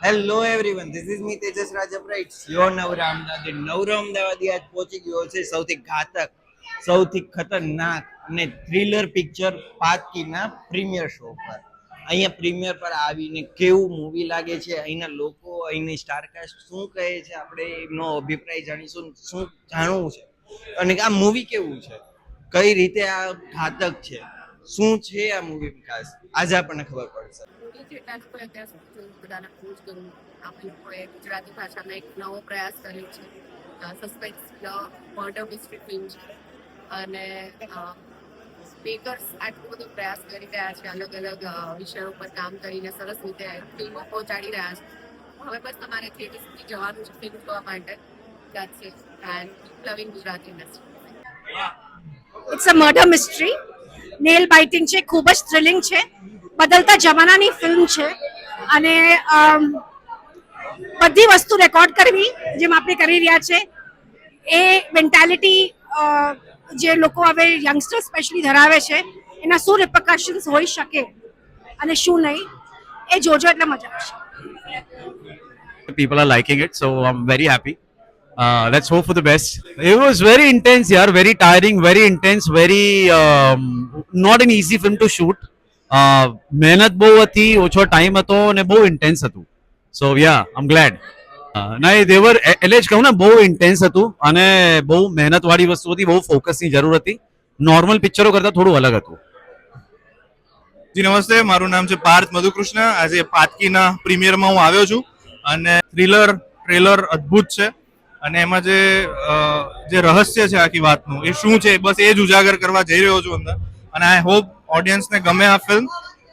Hello everyone this is me Tejas Rajpara it's your નવરા અમદાવાદ નવરો અમદાવાદી આજ પહોંચી ગયો છે સૌથી ઘાતક સૌથી ખતરનાક અને થ્રિલર પિક્ચર પાતકીના પ્રીમિયર શો પર અહીંયા પ્રીમિયર પર આવીને કેવું મૂવી લાગે છે અહીંના લોકો અહીંની સ્ટારકાસ્ટ શું કહે છે આપણે એમનો અભિપ્રાય જાણીશું શું જાણવું છે અને આ મૂવી કેવું છે? કઈ રીતે આ ઘાતક છે? શું છે આ મૂવી વિકાસ? આજે આપણને ખબર પડશે। ગુજરાતી ભાષામાં એક નવો પ્રયાસ કર્યો છે. સસ્પેન્સ મર્ડર મિસ્ટ્રી છે. અને સ્પીકર્સ આટલું બધું પ્રયાસ કરી રહ્યા છે, અલગ અલગ વિષયો પર કામ કરીને સરસ રીતે ફિલ્મો પહોંચાડી રહ્યા છે. હવે બસ તમારે થિયેટર સુધી જવાનું છે ફિલ્મ જોવા માટે. Gujarati industry it's a murder mystery nail biting છે, ખૂબ જ થ્રિલિંગ છે. બદલતા જમાનાની ફિલ્મ છે અને બધી વસ્તુ રેકોર્ડ કરવી જેમ આપણે કરી રહ્યા છે એ મેન્ટાલિટી જે લોકો હવે યંગસ્ટર સ્પેશલી ધરાવે છે એના શું રિપરકશન્સ હોઈ શકે અને શું નહીં એ જોજો એટલે મજા આવશે people are liking it so i'm very happy uh, let's hope for the best it was very intense yeah very tiring very intense very um, not to shoot uh, મહેનત બહુ હતી, ઓછો ટાઈમ હતો અને બહુ ઇન્ટેન્સ હતું. સો યા આમ glad ના એ દેવર એટલે જ કહું ને, બહુ ઇન્ટેન્સ હતું અને બહુ મહેનત વાળી વસ્તુ હતી, બહુ ફોકસની જરૂર હતી. નોર્મલ પિક્ચરો કરતાં થોડું અલગ હતું. જી, નમસ્તે. મારું નામ છે પાર્થ મધુકૃષ્ણ. આજે પાતકીના પ્રીમિયરમાં હું આવ્યો છું અને થ્રિલર ટ્રેલર અદ્ભુત છે. અને એમાં જે જે રહસ્ય છે આખી વાતનું, એ શું છે, બસ એ જ ઉજાગર કરવા જઈ રહ્યો છું અંદર. અને આઈ હોપ ઓડિયન્સને ગમે આ ફિલ્મ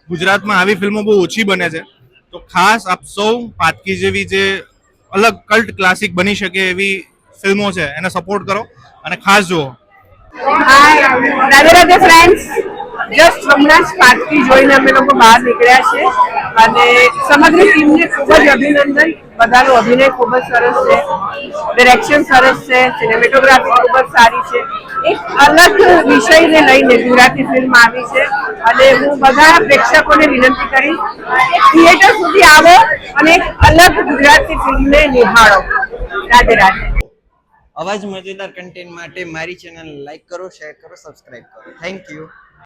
ગુજરાતમાં આવી ફિલ્મો બહુ ઓછી બને છે. તો ખાસ આપ સૌ પાતકી જેવી જે અલગ કલ્ટ ક્લાસિક બની શકે એવી ફિલ્મો છે, એને સપોર્ટ કરો. અને ખાસ જુઓ. રાધે રાધે ફ્રેન્ડ્સ જસ્ટ હમણાં જ પાર્ટી જોઈને અમે લોકો બહાર નીકળ્યા છે. અને સમગ્ર ટીમને ખૂબ જ અભિનંદન. બધાનો અભિનય ખૂબ જ સરસ છે. ડિરેક્શન સરસ છે. સિનેમેટોગ્રાફી ખૂબ જ સારી છે. એક અલગ વિષયને લઈને ગુજરાતી ફિલ્મ આવી છે. અને હું બધા પ્રેક્ષકોને વિનંતી કરીશ થિયેટર સુધી આવો અને એક અલગ ગુજરાતી ફિલ્મને નિહાળો. રાધે રાધે. અવાજ મજેદાર કન્ટેન્ટ માટે મારી ચેનલ લાઈક કરો શેર કરો સબસ્ક્રાઇબ કરો. Thank you